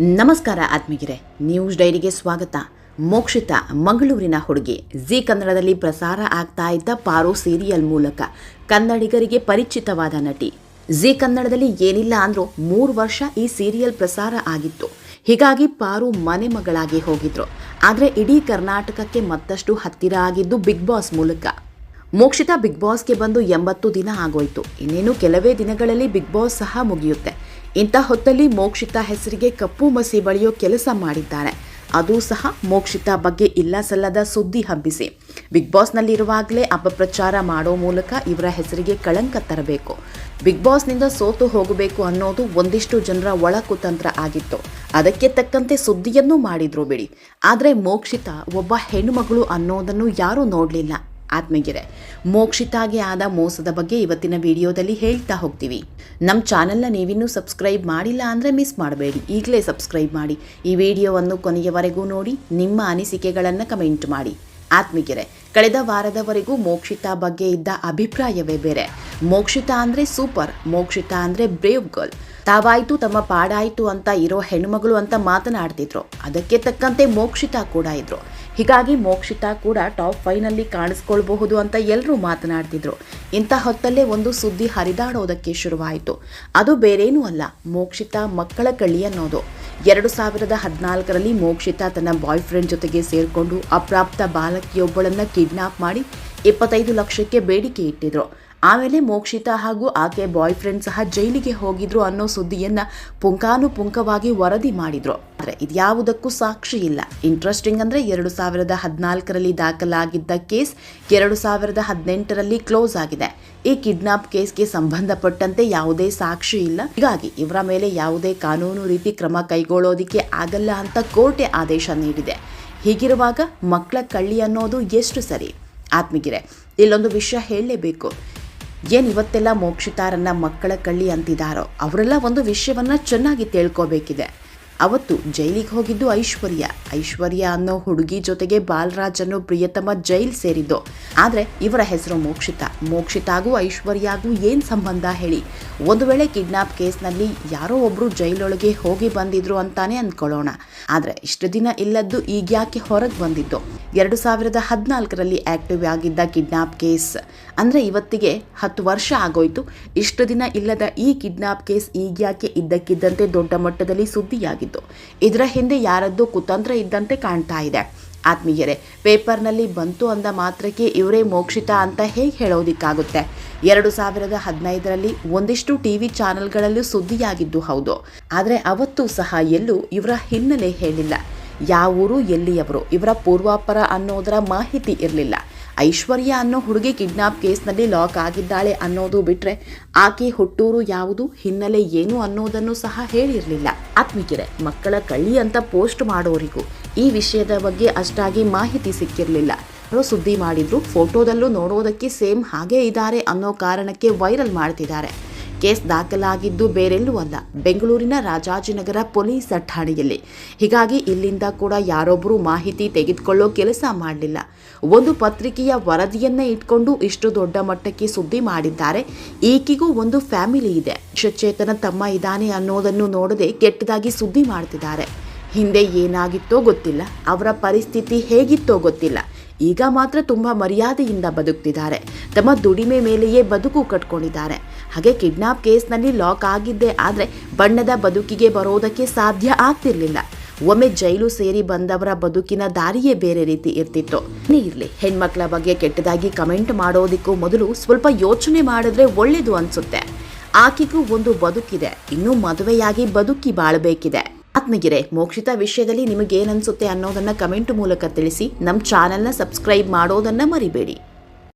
ನಮಸ್ಕಾರ ಆತ್ಮೀಗಿರೆ ನ್ಯೂಸ್ ಡೈರಿಗೆ ಸ್ವಾಗತ. ಮೋಕ್ಷಿತ ಮಂಗಳೂರಿನ ಹುಡುಗಿ. ಜಿ ಕನ್ನಡದಲ್ಲಿ ಪ್ರಸಾರ ಆಗ್ತಾ ಇದ್ದ ಪಾರೋ ಸೀರಿಯಲ್ ಮೂಲಕ ಕನ್ನಡಿಗರಿಗೆ ಪರಿಚಿತವಾದ ನಟಿ. ಜಿ ಕನ್ನಡದಲ್ಲಿ ಏನಿಲ್ಲ ಅಂದರೂ ಮೂರು ವರ್ಷ ಈ ಸೀರಿಯಲ್ ಪ್ರಸಾರ ಆಗಿತ್ತು. ಹೀಗಾಗಿ ಪಾರು ಮನೆ ಮಗಳಾಗಿ ಹೋಗಿದ್ರು. ಆದರೆ ಇಡೀ ಕರ್ನಾಟಕಕ್ಕೆ ಮತ್ತಷ್ಟು ಹತ್ತಿರ ಆಗಿದ್ದು ಬಿಗ್ ಬಾಸ್ ಮೂಲಕ. ಮೋಕ್ಷಿತಾ ಬಿಗ್ ಬಾಸ್ಗೆ ಬಂದು ಎಂಬತ್ತು ದಿನ ಆಗೋಯ್ತು. ಇನ್ನೇನು ಕೆಲವೇ ದಿನಗಳಲ್ಲಿ ಬಿಗ್ ಬಾಸ್ ಸಹ ಮುಗಿಯುತ್ತೆ. ಇಂಥ ಹೊತ್ತಲ್ಲಿ ಮೋಕ್ಷಿತಾ ಹೆಸರಿಗೆ ಕಪ್ಪು ಮಸಿ ಬಳಿಯೋ ಕೆಲಸ ಮಾಡಿದ್ದಾರೆ ಅದು ಸಹ ಮೋಕ್ಷಿತಾ ಬಗ್ಗೆ ಇಲ್ಲ ಸಲ್ಲದ ಸುದ್ದಿ ಹಬ್ಬಿಸಿ. ಬಿಗ್ ಬಾಸ್ನಲ್ಲಿರುವಾಗಲೇ ಅಪಪ್ರಚಾರ ಮಾಡೋ ಮೂಲಕ ಇವರ ಹೆಸರಿಗೆ ಕಳಂಕ ತರಬೇಕು. ಬಿಗ್ ಬಾಸ್ನಿಂದ ಸೋತು ಹೋಗಬೇಕು ಅನ್ನೋದು ಒಂದಿಷ್ಟು ಜನರ ಒಳ ಕುತಂತ್ರ ಆಗಿತ್ತು. ಅದಕ್ಕೆ ತಕ್ಕಂತೆ ಸುದ್ದಿಯನ್ನೂ ಮಾಡಿದ್ರು ಬಿಡಿ. ಆದರೆ ಮೋಕ್ಷಿತಾ ಒಬ್ಬ ಹೆಣ್ಣುಮಗಳು ಅನ್ನೋದನ್ನು ಯಾರೂ ನೋಡಲಿಲ್ಲ. ಆತ್ಮಗಿರೆ ಮೋಕ್ಷಿತಾಗೆ ಆದ ಮೋಸದ ಬಗ್ಗೆ ಇವತ್ತಿನ ವಿಡಿಯೋದಲ್ಲಿ ಹೇಳ್ತಾ ಹೋಗ್ತೀವಿ. ನಮ್ಮ ಚಾನೆಲ್ನ ನೀವಿನ್ನೂ ಸಬ್ಸ್ಕ್ರೈಬ್ ಮಾಡಿಲ್ಲ ಅಂದರೆ ಮಿಸ್ ಮಾಡಬೇಡಿ. ಈಗಲೇ ಸಬ್ಸ್ಕ್ರೈಬ್ ಮಾಡಿ. ಈ ವಿಡಿಯೋವನ್ನು ಕೊನೆಯವರೆಗೂ ನೋಡಿ, ನಿಮ್ಮ ಅನಿಸಿಕೆಗಳನ್ನು ಕಮೆಂಟ್ ಮಾಡಿ. ಆತ್ಮಗೆರೆ ಕಳೆದ ವಾರದವರೆಗೂ ಮೋಕ್ಷಿತಾ ಬಗ್ಗೆ ಇದ್ದ ಅಭಿಪ್ರಾಯವೇ ಬೇರೆ. ಮೋಕ್ಷಿತಾ ಅಂದರೆ ಸೂಪರ್, ಮೋಕ್ಷಿತಾ ಅಂದರೆ ಬ್ರೇವ್ ಗರ್ಲ್. ತಾವಾಯ್ತು, ತಮ್ಮ ಪಾಡಾಯಿತು ಅಂತ ಇರೋ ಹೆಣ್ಮಗಳು ಅಂತ ಮಾತನಾಡ್ತಿದ್ರು. ಅದಕ್ಕೆ ತಕ್ಕಂತೆ ಮೋಕ್ಷಿತಾ ಕೂಡ ಇದ್ರು. ಹೀಗಾಗಿ ಮೋಕ್ಷಿತಾ ಕೂಡ ಟಾಪ್ ಫೈನಲ್ಲಿ ಕಾಣಿಸ್ಕೊಳ್ಬಹುದು ಅಂತ ಎಲ್ಲರೂ ಮಾತನಾಡ್ತಿದ್ರು. ಇಂಥ ಹೊತ್ತಲ್ಲೇ ಒಂದು ಸುದ್ದಿ ಹರಿದಾಡೋದಕ್ಕೆ ಶುರುವಾಯಿತು. ಅದು ಬೇರೇನೂ ಅಲ್ಲ, ಮೋಕ್ಷಿತಾ ಮಕ್ಕಳ ಕಳಿ ಅನ್ನೋದು. ಎರಡು ಸಾವಿರದ ಹದಿನಾಲ್ಕರಲ್ಲಿ ಮೋಕ್ಷಿತಾ ತನ್ನ ಬಾಯ್ ಫ್ರೆಂಡ್ ಜೊತೆಗೆ ಸೇರಿಕೊಂಡು ಅಪ್ರಾಪ್ತ ಬಾಲಕಿಯೊಬ್ಬಳನ್ನು ಕಿಡ್ನಾಪ್ ಮಾಡಿ ಇಪ್ಪತ್ತೈದು ಲಕ್ಷಕ್ಕೆ ಬೇಡಿಕೆ ಇಟ್ಟಿದ್ರು. ಆಮೇಲೆ ಮೋಕ್ಷಿತಾ ಹಾಗೂ ಆಕೆ ಬಾಯ್ ಫ್ರೆಂಡ್ ಸಹ ಜೈಲಿಗೆ ಹೋಗಿದ್ರು ಅನ್ನೋ ಸುದ್ದಿಯನ್ನು ಪುಂಕಾನುಪುಂಕವಾಗಿ ವರದಿ ಮಾಡಿದ್ರು. ಇದ್ಯಾವುದಕ್ಕೂ ಸಾಕ್ಷಿ ಇಲ್ಲ ಇಂಟ್ರೆಸ್ಟಿಂಗ್ ಅಂದ್ರೆ ಎರಡು ಸಾವಿರದ ಹದಿನಾಲ್ಕರಲ್ಲಿ ದಾಖಲಾಗಿದ್ದ ಕೇಸ್ ಎರಡು ಸಾವಿರದ ಹದಿನೆಂಟರಲ್ಲಿ ಕ್ಲೋಸ್ ಆಗಿದೆ. ಈ ಕಿಡ್ನಾಪ್ ಕೇಸ್ಗೆ ಸಂಬಂಧಪಟ್ಟಂತೆ ಯಾವುದೇ ಸಾಕ್ಷಿ ಇಲ್ಲ ಹೀಗಾಗಿ ಇವರ ಮೇಲೆ ಯಾವುದೇ ಕಾನೂನು ರೀತಿ ಕ್ರಮ ಕೈಗೊಳ್ಳೋದಿಕ್ಕೆ ಆಗಲ್ಲ ಅಂತ ಕೋರ್ಟೆ ಆದೇಶ ನೀಡಿದೆ. ಹೀಗಿರುವಾಗ ಮಕ್ಕಳ ಕಳ್ಳಿ ಅನ್ನೋದು ಎಷ್ಟು ಸರಿ? ಆತ್ಮಗಿರೆ, ಇಲ್ಲೊಂದು ವಿಷಯ ಹೇಳಲೇಬೇಕು. ಏನು ಇವತ್ತೆಲ್ಲ ಮೋಕ್ಷಿತಾರನ್ನ ಮಕ್ಕಳ ಕಳ್ಳಿ ಅಂತಿದ್ದಾರೋ? ಅವರೆಲ್ಲ ಒಂದು ವಿಷಯವನ್ನ ಚೆನ್ನಾಗಿ ತಿಳ್ಕೋಬೇಕಿದೆ. ಅವತ್ತು ಜೈಲಿಗೆ ಹೋಗಿದ್ದು ಐಶ್ವರ್ಯ. ಐಶ್ವರ್ಯ ಅನ್ನೋ ಹುಡುಗಿ ಜೊತೆಗೆ ಬಾಲರಾಜ್ ಅನ್ನೋ ಪ್ರಿಯತಮ ಜೈಲ್ ಸೇರಿದ್ದು. ಆದರೆ ಇವರ ಹೆಸರು ಮೋಕ್ಷಿತ. ಮೋಕ್ಷಿತಾಗೂ ಐಶ್ವರ್ಯಾಗೂ ಏನು ಸಂಬಂಧ ಹೇಳಿ. ಒಂದು ವೇಳೆ ಕಿಡ್ನಾಪ್ ಕೇಸ್ನಲ್ಲಿ ಯಾರೋ ಒಬ್ಬರು ಜೈಲೊಳಗೆ ಹೋಗಿ ಬಂದಿದ್ರು ಅಂತಾನೆ ಅಂದ್ಕೊಳ್ಳೋಣ ಆದರೆ ಇಷ್ಟು ದಿನ ಇಲ್ಲದ್ದು ಈಗ ಯಾಕೆ ಹೊರಗೆ ಬಂದಿದ್ದು? ಎರಡು ಸಾವಿರದ ಹದಿನಾಲ್ಕರಲ್ಲಿ ಆಕ್ಟಿವ್ ಆಗಿದ್ದ ಕಿಡ್ನಾಪ್ ಕೇಸ್. ಅಂದರೆ ಇವತ್ತಿಗೆ ಹತ್ತು ವರ್ಷ ಆಗೋಯ್ತು. ಇಷ್ಟು ದಿನ ಇಲ್ಲದ ಈ ಕಿಡ್ನಾಪ್ ಕೇಸ್ ಈಗ ಯಾಕೆ ಇದ್ದಕ್ಕಿದ್ದಂತೆ ದೊಡ್ಡ ಮಟ್ಟದಲ್ಲಿ ಸುದ್ದಿಯಾಗಿತ್ತು. ಇದರ ಹಿಂದೆ ಯಾರದ್ದು ಕುತಂತ್ರ ಇದ್ದಂತೆ ಕಾಣ್ತಾ ಇದೆ. ಆತ್ಮೀಯರೇ, ಪೇಪರ್ನಲ್ಲಿ ಬಂತು ಅಂದ ಮಾತ್ರಕ್ಕೆ ಇವರೇ ಮೋಕ್ಷಿತ ಅಂತ ಹೇಗೆ ಹೇಳೋದಿಕ್ಕಾಗುತ್ತೆ? ಎರಡು ಸಾವಿರದ ಹದಿನೈದರಲ್ಲಿ ಒಂದಿಷ್ಟು ಟಿ ವಿ ಚಾನೆಲ್ಗಳಲ್ಲೂ ಸುದ್ದಿಯಾಗಿದ್ದು ಹೌದು. ಆದರೆ ಅವತ್ತು ಸಹ ಎಲ್ಲೂ ಇವರ ಹಿನ್ನೆಲೆ ಹೇಳಿಲ್ಲ. ಯಾವ ಊರು, ಎಲ್ಲಿಯವರು? ಇವರ ಪೂರ್ವಾಪರ ಅನ್ನೋದರ ಮಾಹಿತಿ ಇರಲಿಲ್ಲ. ಐಶ್ವರ್ಯ ಅನ್ನೋ ಹುಡುಗಿ ಕಿಡ್ನಾಪ್ ಕೇಸ್ನಲ್ಲಿ ಲಾಕ್ ಆಗಿದ್ದಾಳೆ ಅನ್ನೋದು ಬಿಟ್ರೆ ಆಕೆ ಹುಟ್ಟೂರು ಯಾವುದು, ಹಿನ್ನೆಲೆ ಏನು ಅನ್ನೋದನ್ನು ಸಹ ಹೇಳಿರಲಿಲ್ಲ. ಆತ್ಮಿಕಿರೆ ಮಕ್ಕಳ ಕಳ್ಳಿ ಅಂತ ಪೋಸ್ಟ್ ಮಾಡೋರಿಗೂ ಈ ವಿಷಯದ ಬಗ್ಗೆ ಅಷ್ಟಾಗಿ ಮಾಹಿತಿ ಸಿಕ್ಕಿರಲಿಲ್ಲ. ಸುದ್ದಿ ಮಾಡಿದ್ರು, ಫೋಟೋದಲ್ಲೂ ನೋಡೋದಕ್ಕೆ ಸೇಮ್ ಹಾಗೇ ಇದ್ದಾರೆ ಅನ್ನೋ ಕಾರಣಕ್ಕೆ ವೈರಲ್ ಮಾಡ್ತಿದ್ದಾರೆ. ಕೇಸ್ ದಾಖಲಾಗಿದ್ದು ಬೇರೆಲ್ಲೂ ಅಲ್ಲ. ಬೆಂಗಳೂರಿನ ರಾಜಾಜಿನಗರ ಪೊಲೀಸ್ ಠಾಣೆಯಲ್ಲಿ. ಹೀಗಾಗಿ ಇಲ್ಲಿಂದ ಕೂಡ ಯಾರೊಬ್ಬರು ಮಾಹಿತಿ ತೆಗೆದುಕೊಳ್ಳೋ ಕೆಲಸ ಮಾಡಲಿಲ್ಲ. ಒಂದು ಪತ್ರಿಕೆಯ ವರದಿಯನ್ನೇ ಇಟ್ಕೊಂಡು ಇಷ್ಟು ದೊಡ್ಡ ಮಟ್ಟಕ್ಕೆ ಸುದ್ದಿ ಮಾಡಿದ್ದಾರೆ. ಈಕೆಗೂ ಒಂದು ಫ್ಯಾಮಿಲಿ ಇದೆ. ಶಚೇತನ ತಮ್ಮ ಇದ್ದಾನೆ ಅನ್ನೋದನ್ನು ನೋಡದೆ ಕೆಟ್ಟದಾಗಿ ಸುದ್ದಿ ಮಾಡ್ತಿದ್ದಾರೆ. ಹಿಂದೆ ಏನಾಗಿತ್ತೋ ಗೊತ್ತಿಲ್ಲ. ಅವರ ಪರಿಸ್ಥಿತಿ ಹೇಗಿತ್ತೋ ಗೊತ್ತಿಲ್ಲ. ಈಗ ಮಾತ್ರ ತುಂಬ ಮರ್ಯಾದೆಯಿಂದ ಬದುಕ್ತಿದ್ದಾರೆ. ತಮ್ಮ ದುಡಿಮೆ ಮೇಲೆಯೇ ಬದುಕು ಕಟ್ಕೊಂಡಿದ್ದಾರೆ. ಹಾಗೆ ಕಿಡ್ನಾಪ್ ಕೇಸ್ನಲ್ಲಿ ಲಾಕ್ ಆಗಿದ್ದೆ, ಆದರೆ ಬಣ್ಣದ ಬದುಕಿಗೆ ಬರೋದಕ್ಕೆ ಸಾಧ್ಯ ಆಗ್ತಿರ್ಲಿಲ್ಲ. ಒಮ್ಮೆ ಜೈಲು ಸೇರಿ ಬಂದವರ ಬದುಕಿನ ದಾರಿಯೇ ಬೇರೆ ರೀತಿ ಇರ್ತಿತ್ತು. ಇರಲಿ, ಹೆಣ್ಮಕ್ಳ ಬಗ್ಗೆ ಕೆಟ್ಟದಾಗಿ ಕಮೆಂಟ್ ಮಾಡೋದಕ್ಕೂ ಮೊದಲು ಸ್ವಲ್ಪ ಯೋಚನೆ ಮಾಡಿದ್ರೆ ಒಳ್ಳೇದು ಅನ್ಸುತ್ತೆ. ಆಕೆಗೂ ಒಂದು ಬದುಕಿದೆ, ಇನ್ನೂ ಮದುವೆಯಾಗಿ ಬದುಕಿ ಬಾಳಬೇಕಿದೆ. ಆತ್ಮಗಿರೆ ಮೋಕ್ಷಿತ ವಿಷಯದಲ್ಲಿ ನಿಮಗೇನನ್ಸುತ್ತೆ ಅನ್ನೋದನ್ನ ಕಮೆಂಟ್ ಮೂಲಕ ತಿಳಿಸಿ ನಮ್ಮ ಚಾನೆಲ್ನ ಸಬ್ಸ್ಕ್ರೈಬ್ ಮಾಡೋದನ್ನ ಮರಿಬೇಡಿ.